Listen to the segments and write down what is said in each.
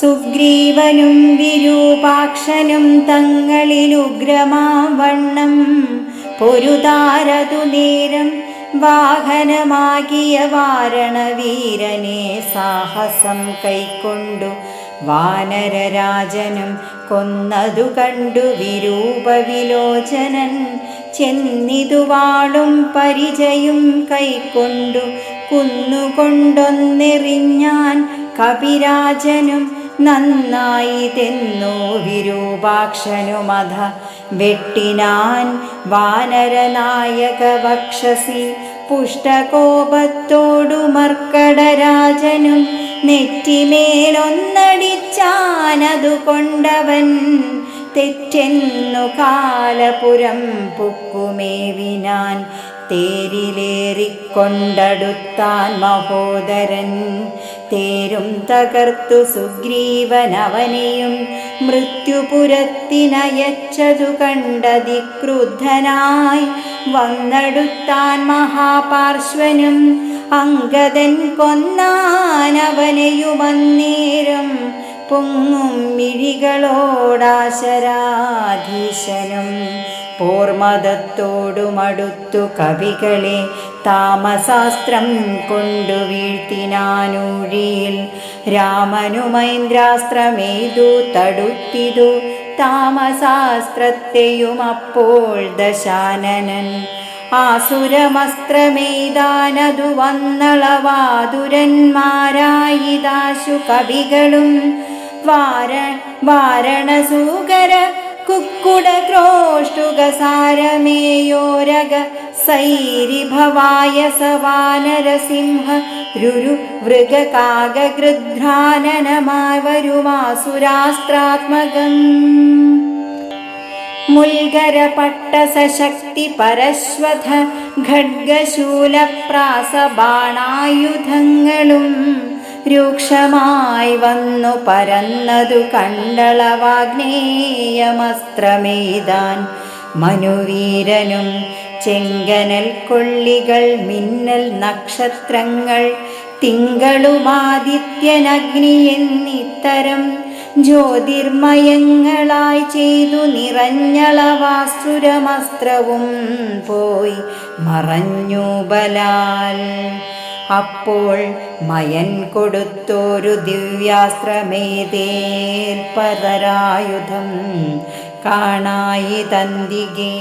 സുഗ്രീവനും വിരൂപാക്ഷനും തങ്ങളിലുഗ്രമാവണ്ണം പൊരുതാരതുനേരം പൊരുതാരതു നേരം വാഹനമാകിയ വാരണവീരനെ സാഹസം കൈക്കൊണ്ടു വാനരരാജനും കൊന്നതു കണ്ടു വിരൂപവിലോചനൻ. ചെന്നിതുവാളും പരിചയും കൈക്കൊണ്ടു കുന്നുകൊണ്ടൊന്നെറിഞ്ഞാൻ കപിരാജനും നന്നായി തെന്നു വിരൂപാക്ഷനുമധ. വെട്ടിനാൻ വാനരനായക വക്ഷസി പുഷ്ടകോപത്തോടു മർക്കടരാജനും നെറ്റിമേലൊന്നടിച്ചാനതു കൊണ്ടവൻ. തെറ്റെന്നു കാലപുരം പുക്കുമേവിനാൻ തേരിലേറിക്കൊണ്ടടുത്താൻ മഹോദരൻ. തേരും തകർത്തു സുഗ്രീവനവനെയും മൃത്യുപുരത്തിനയച്ചതു കണ്ടതി ക്രുദ്ധനായി വന്നെടുത്താൻ മഹാപാർശ്വനും അങ്കദൻ കൊന്നാനവനെയുമന്നേരം പൊങ്ങും മിഴികളോടാശരാധീശനും പോർമതത്തോടുമടുത്തു കവികളെ താമസാസ്ത്രം കൊണ്ടു വീഴ്ത്തിനാനൂഴിയിൽ രാമനുമൈന്ദ്രാസ്ത്രമേതു തടുത്തിതു. താമസാസ്ത്രത്തെയും അപ്പോൾ ദശാനനൻ ആസുരമസ്ത്രമെയ്താനതു വന്നളവാതുരന്മാരായിതാശു കവികളും. വാര വാരണസൂകര കുക്കുട ക്രോഷ്ടുക സാരമേയോരക സൈരിഭവായ സവാനരസിംഹ രുരു വൃഗകാഗൃധ്രാനനമായി വരുമാസുരാസ്ത്രാത്മകം മുൽഗര പട്ടസശക്തി പരശ്വഥ ഖഡ്ഗശൂലപ്രാസബാണായുധങ്ങളും രൂക്ഷമായി വന്നു പരന്നതു കണ്ടളവാഗ്നേയമസ്ത്രമേതാൻ. മനുവീരനും ചെങ്കനൽ കൊള്ളികൾ മിന്നൽ നക്ഷത്രങ്ങൾ തിങ്കളുമാദിത്യനഗ്നി എന്നിത്തരം ജ്യോതിർമയങ്ങളായി ചെയ്തു നിറഞ്ഞളവാസുരമസ്ത്രവും പോയി മറഞ്ഞു ബലാൽ. അപ്പോൾ മയൻ കൊടുത്തോരു ദിവ്യാസ്ത്രമേതേൽപതരായുധം കാണായി തന്തികേ.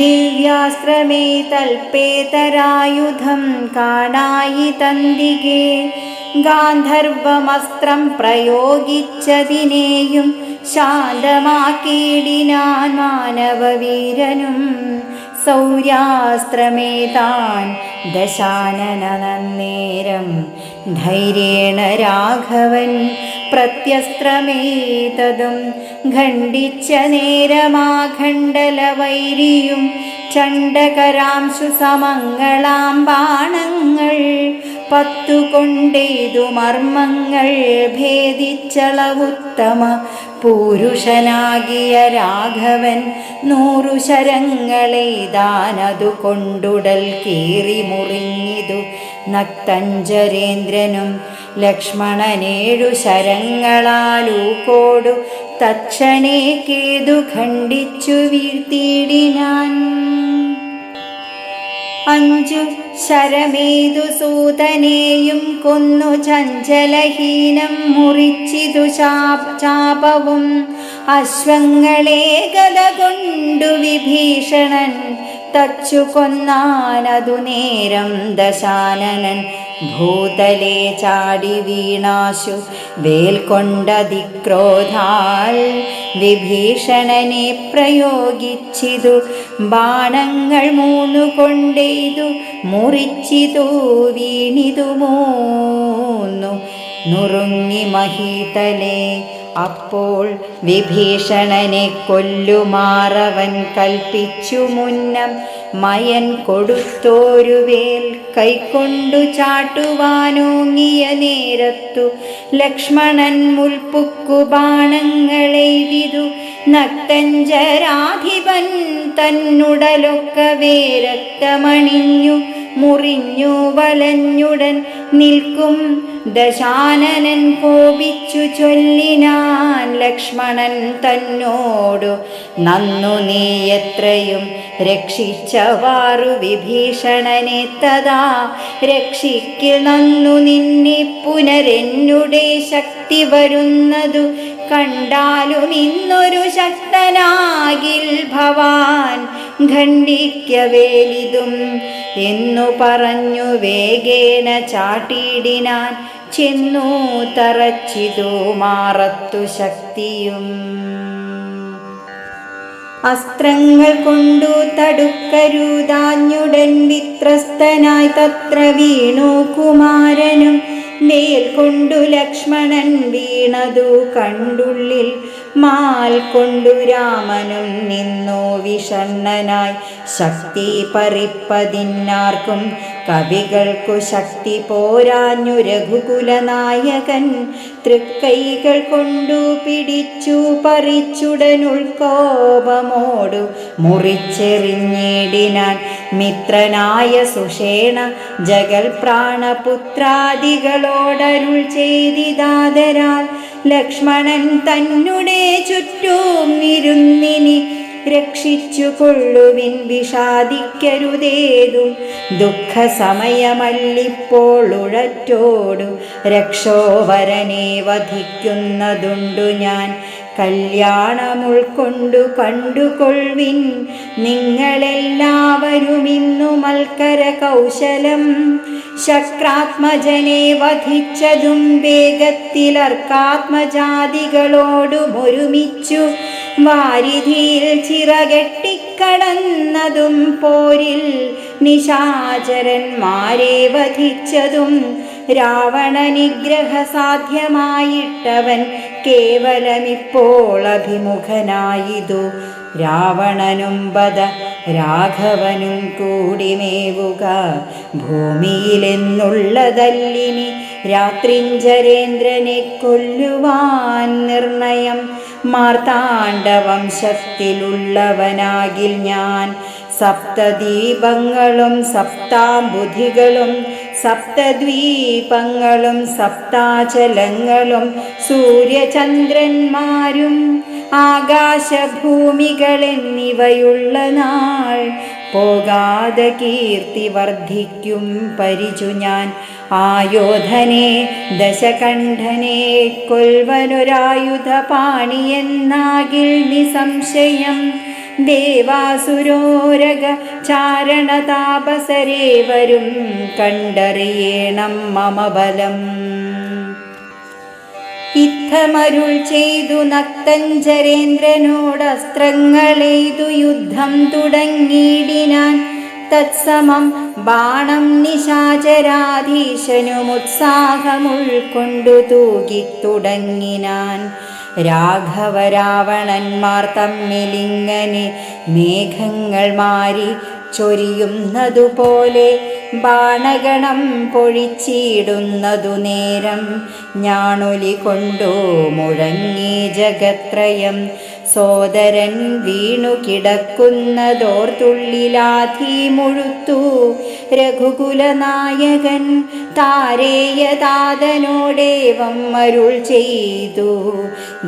ദിവ്യാസ്ത്രമേ തൽപേതരായുധം കാണായി തന്തികേ. ഗാന്ധർവമസ്ത്രം പ്രയോഗിച്ചതിനെയും ശാന്തമാക്കിയിടിനാൻ മാനവവീരനും സൗര്യാസ്ത്രമേതാൻ ദശാനന നന്നേരം ധൈര്യേണ രാഘവൻ പ്രത്യസ്ത്രമേതതും ഖണ്ഡിച്ച നേരമാഖണ്ഡലവൈരിയും ചണ്ഡകരാംശു സമങ്ങളാം ബാണങ്ങൾ പത്തുകൊണ്ടേതു മർമ്മങ്ങൾ ഭേദിച്ചളവുത്തമ പൂരുഷനാകിയ രാഘവൻ നൂറു ശരങ്ങളെയ്താനതു കൊണ്ടുടൽ കീറി മുറിഞ്ഞിതു. നക്തഞ്ചരേന്ദ്രനും ലക്ഷ്മണനേഴു ശരങ്ങളാലൂക്കോടു തക്ഷണേ കേതു ഖണ്ഡിച്ചു വീഴ്ത്തിയിടിനാൻ. അഞ്ചു ശരമേതു സൂതനെയും കൊന്നു ചഞ്ചലഹീനം മുറിച്ചിതു ചാപവും അശ്വങ്ങളെ ഗത കൊണ്ടു വിഭീഷണൻ തച്ചു കൊന്നാനതു നേരം ദശാനനൻ. ഭൂതലേ ചാടി വീണാശു വേൽക്കൊണ്ടതിക്രോധാൽ വിഭീഷണനെ പ്രയോഗിച്ചിതു ബാണങ്ങൾ മൂന്നു കൊണ്ടെയ്തു മുറിച്ചിതു വീണിതു മൂന്നു. നുറുങ്ങി മഹീതലേ അപ്പോൾ വിഭീഷണനെ കൊല്ലുമാറവൻ കൽപ്പിച്ചു മുന്നം. മയൻ കൊടുത്തോരു വേൽ കൈക്കൊണ്ടു ചാട്ടുവാനോങ്ങിയ നേരത്തു ലക്ഷ്മണൻ മുൽപ്പുക്കു ബാണങ്ങളെയ്തിതു നക്തഞ്ചരാധിപൻ തന്നുടലൊക്കവേ രക്തമണിഞ്ഞു മുറിഞ്ഞു വലഞ്ഞുടൻ നിൽക്കും. ദശാനനൻ കോപിച്ചു ചൊല്ലിനാൻ ലക്ഷ്മണൻ തന്നോടു നന്നു നീ എത്രയും രക്ഷിച്ചവാറു വിഭീഷണനെ തഥാ. രക്ഷിക്ക് നന്നു നിന്നെ പുനരെന്നുടെ ശക്തി വരുന്നതു കണ്ടാലും ഇന്നൊരു ശക്തനാകിൽ ഭവാൻ. ഖണ്ഡിക്കവേലിതും എന്നു പറഞ്ഞു വേഗേന ചാട്ടിയിടിനാൻ ചെന്നു തറച്ചിതു മാറത്തു ശക്തിയും. അസ്ത്രങ്ങൾ കൊണ്ടു തടുക്കരുതാഞ്ഞുടൻ വിത്രസ്തനായി തത്ര വീണു കുമാരനും കൊണ്ടു ലക്ഷ്മണൻ വീണതു കണ്ടുള്ളിൽ മാൽ കൊണ്ടു രാമനും നിന്നു വിഷണ്ണനായി. ശക്തി പറിപ്പതിന്നാർക്കും കവികൾക്കു ശക്തി പോരാഞ്ഞു രഘുകുലനായകൻ. തൃക്കൈകൾ കൊണ്ടു പിടിച്ചു പറിച്ചുടനുൾക്കോപമോടു മുറിച്ചെറിഞ്ഞിടിനാൻ മിത്രനായ സുഷേണ ജഗൽ പ്രാണപുത്രാദികളോടരുൾ ചെയ്തിതാതരാൽ ലക്ഷ്മണൻ തന്നുടെ ചുറ്റും ഇരുന്നിനി രക്ഷിച്ചു കൊള്ളുവിൻ വിഷാദിക്കരുതേതും. ദുഃഖ സമയമല്ലിപ്പോൾ ഉഴറ്റോടു രക്ഷോവരനെ വധിക്കുന്നതുണ്ടു ഞാൻ. കല്യാണം ഉൾക്കൊണ്ടു കണ്ടുകൊള്ളിൻ നിങ്ങളെല്ലാവരും ഇന്നു മൽക്കര കൗശലം. ശക്രാത്മജനെ വധിച്ചതും വേഗത്തിലർക്കാത്മജാതികളോടും ഒരുമിച്ചു വാരിധിയിൽ ചിറകെട്ടിക്കടന്നതും പോരിൽ നിശാചരന്മാരെ വധിച്ചതും രാവണ നിഗ്രഹ സാധ്യമായിട്ടവൻ കേവലമിപ്പോൾ അഭിമുഖനായിതു രാവണനും ബദ രാഘവനും കൂടിമേവുക ഭൂമിയിലെന്നുള്ളതല്ലിനി രാത്രിഞ്ചരേന്ദ്രനെ കൊല്ലുവാൻ നിർണയം. മാർത്താണ്ഡവംശത്തിലുള്ളവനാകിൽ ഞാൻ. സപ്തദീപങ്ങളും സപ്താംബുധികളും സപ്തദ്വീപങ്ങളും സപ്താചലങ്ങളും സൂര്യചന്ദ്രന്മാരും ആകാശഭൂമികളെന്നിവയുള്ള നാൾ. പോകാതെ കീർത്തി വർദ്ധിക്കും പരിചു ഞാൻ. ആയോധനെ ദശകണ്ഠനെ കൊൽവനൊരായുധ പാണിയെന്നാകിൽ നിസംശയം. ദേവാസുരോരക ചാരണതാപസരേവരും കണ്ടറിയേണം മമ ബലം ഇത്തമരുൾ ചെയ്തു നക്തഞ്ചരേന്ദ്രനോടസ്ത്രങ്ങളെയ്തു യുദ്ധം തുടങ്ങിയിടിനാൻ തത്സമം ബാണം നിശാചരാധീശനുമുത്സാഹമുൾക്കൊണ്ടു തൂകിത്തുടങ്ങിനാൻ രാഘവരാവണന്മാർ തമ്മിലിങ്ങനെ മേഘങ്ങൾ മാറി ചൊരിയുന്നതുപോലെ ബാണഗണം പൊഴിച്ചിടുന്നതു നേരം ഞാണൊലി കൊണ്ടു മുഴങ്ങി ജഗത്രയം സോദരൻ വീണു കിടക്കുന്നതോർത്തുള്ളിലാധി മുഴുത്തു. രഘുകുലനായകൻ താരേയതാതനോടേവം അരുൾ ചെയ്തു.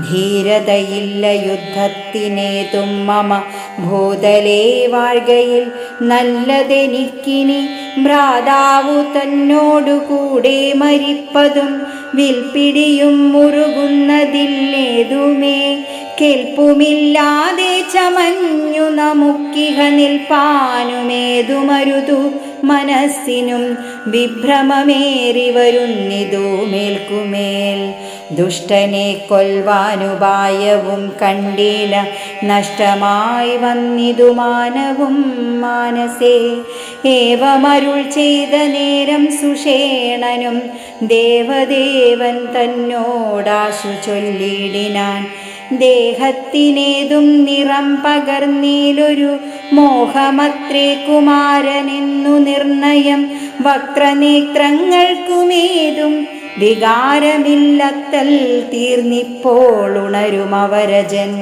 ധീരതയില്ല യുദ്ധത്തിനേതും മമ ഭൂതലേ വാഴ്കയിൽ നല്ലതെനിക്കിനി ഭ്രാതാവു തന്നോടു കൂടെ മരിപ്പതും വിൽപ്പിടിയും മുറുകുന്നതില്ലേതുമേ കേൾപ്പുമില്ലാതെ ചമഞ്ഞു നമുക്കിഹ നിൽപ്പാനുമേതുമരുതു. മനസ്സിനും വിഭ്രമമേറി വരുന്നിതു മേൽക്കുമേൽ. ദുഷ്ടനെ കൊൽവാനുപായവും കണ്ടില്ല നഷ്ടമായി വന്നിതു മാനവും മാനസേ. ഏവമരുൾ ചെയ്ത നേരം സുഷേണനും ദേവദേവൻ തന്നോടാശു ചൊല്ലിടിനാൻ. ദേഹത്തിനേതും നിറം പകർന്നീലൊരു മോഹമത്രേ കുമാരനെന്നു നിർണയം. വക്രനേത്രങ്ങൾക്കുമേതും വികാരമില്ലത്തൽ തീർന്നിപ്പോൾ ഉണരുമവരജൻ.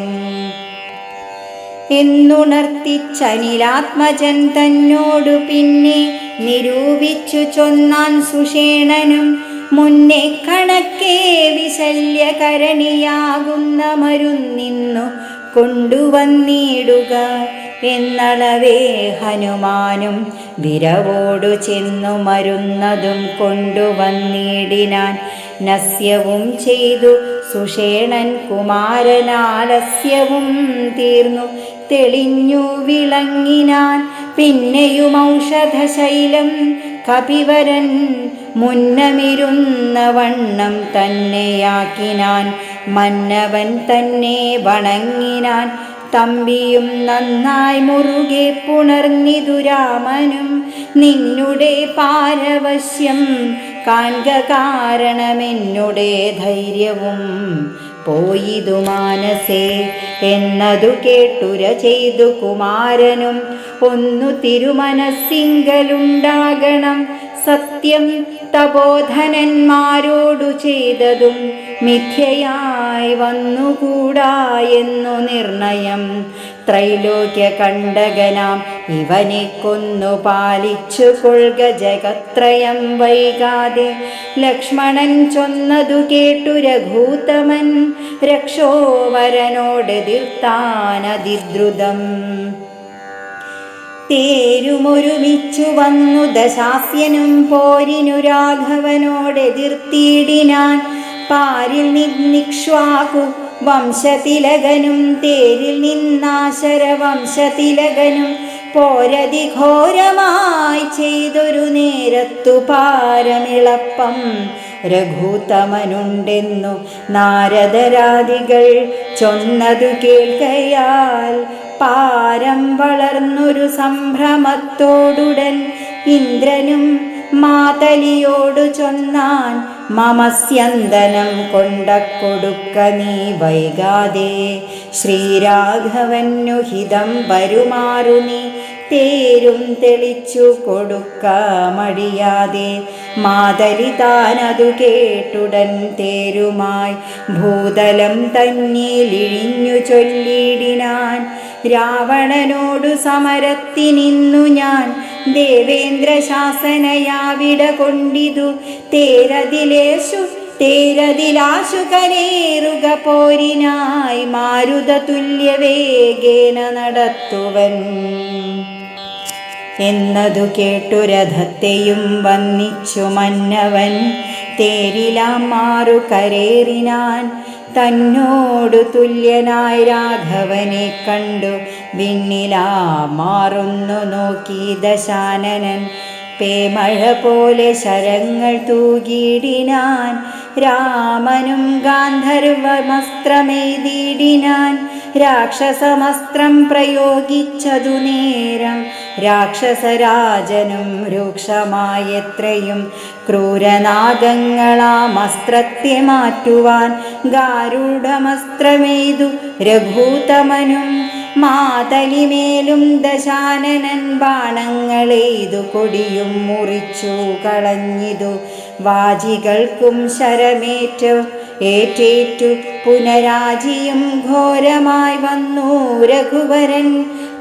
എന്നുണർത്തിച്ചനിലാത്മജൻ തന്നോടു പിന്നെ നിരൂപിച്ചു ചൊന്നാൻ സുഷേണനും. മുന്നേ കണക്കേ വിശല്യകരണിയാകുന്ന മരുന്നിന്നു കൊണ്ടുവന്നിടുക എന്നളവേ ഹനുമാനും വിരവോടു ചെന്നു മരുന്നതും കൊണ്ടുവന്നിടിനാൻ നസ്യവും ചെയ്തു. സുഷേണൻ കുമാരനാലസ്യവും തീർന്നു. തെളിഞ്ഞു വിളങ്ങിനാൻ പിന്നെയും ഔഷധശൈലം കപിവരൻ മുന്നമിരുന്ന വണ്ണം തന്നെയാക്കിനാൻ മന്നവൻ തന്നെ വണങ്ങിനാൻ തമ്പിയും നന്നായി മുറുകെ പുണർന്നിതു രാമനും നിന്നുടെ പാരവശ്യം കാൺക കാരണമെന്നുടെ ധൈര്യവും പോയിതു മാനസേ എന്നതു കേട്ടുര ചെയ്തു കുമാരനും. ഒന്നു തിരുമനസ്സിങ്കലുണ്ടാകണം സത്യം തപോധനന്മാരോടു ചെയ്തതും മിഥ്യയായി വന്നുകൂടാ എന്നു നിർണയം. ത്രൈലോക്യ കണ്ടകനാം. ഇവനെ കൊന്നു പാലിച്ചു കൊൾക ജഗത്രയം വൈകാതെ. ലക്ഷ്മണൻ ചൊന്നതു കേട്ടു രഘൂതമൻ രക്ഷോവരനോട് തീർത്താനതിദ്രുതം തേരുമൊരുമിച്ചു വന്നു ദശാസ്യനും പോരിനു രാഘവനോടെതിർത്തിയിടിനാൻ പാരിൽ നിക്ഷ്വാകു വംശതിലകനും തേരിൽ നിന്നാശര വംശതിലകനും പോരതി ഘോരമായി ചെയ്തൊരു നേരത്തു പാരമിളപ്പം രഘുതമനുണ്ടെന്നു നാരദരാദികൾ ചൊന്നതു കേൾക്കയാൽ പാരം വളർന്നൊരു സംഭ്രമത്തോടുടൻ ഇന്ദ്രനും മാതലിയോടു ചൊന്നാൻ മമസ്യന്തനം കൊണ്ട കൊടുക്ക നീ വൈകാതെ. ശ്രീരാഘവനു ഹിതം വരുമാറു നീ. തേരും തെളിച്ചു കൊടുക്ക മടിയാതെ. മാതരി താനതു കേട്ടുടൻ തേരുമായി. ഭൂതലം തന്നിലിഴിഞ്ഞു ചൊല്ലിടിനാൻ രാവണനോടു സമരത്തിനിന്നു ഞാൻ. ദേവേന്ദ്ര ശാസനയാവിട കൊണ്ടിതു തേരതിലേശു തേരതിലാശു കരേറുക പോരിനായി മാരുത തുല്യവേഗേന നടത്തുവൻ. എന്നതു കേട്ടു രഥത്തെയും വന്നിച്ചു മന്നവൻ. തേരിലാം മാറു കരേറിനാൻ തന്നോടു തുല്യനായി രാഘവനെ കണ്ടു. വിണ്ണിലാ മാറുന്നു നോക്കി ദശാനനൻ. പേമഴ പോലെ ശരങ്ങൾ തൂകിയിടിനാൻ. രാമനും ഗാന്ധർവമസ്ത്രമെയ്തിടിനാൻ രാക്ഷസമസ്ത്രം പ്രയോഗിച്ചതു നേരം. രാക്ഷസരാജനും രൂക്ഷമായെത്രയും. ക്രൂരനാഗങ്ങളാം അസ്ത്രത്തെ മാറ്റുവാൻ. ഗാരുഡമസ്ത്രമെയ്തു രഘൂതമനും. മാതലിമേലും ദശാനനൻ ബാണങ്ങളെയ്തു കൊടിയും മുറിച്ചു കളഞ്ഞിതു. വാജികൾക്കും ശരമേറ്റു ഏറ്റേറ്റു. പുനരാജിയും ഘോരമായി വന്നു രഘുവരൻ.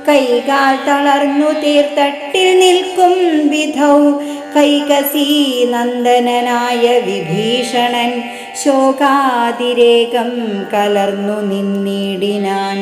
കൈകാൽ തളർന്നു തീർത്തട്ടിൽ നിൽക്കും വിധൗ. കൈകസി നന്ദനനായ വിഭീഷണൻ ശോകാതിരേകം കലർന്നു നിന്നിടിനാൻ.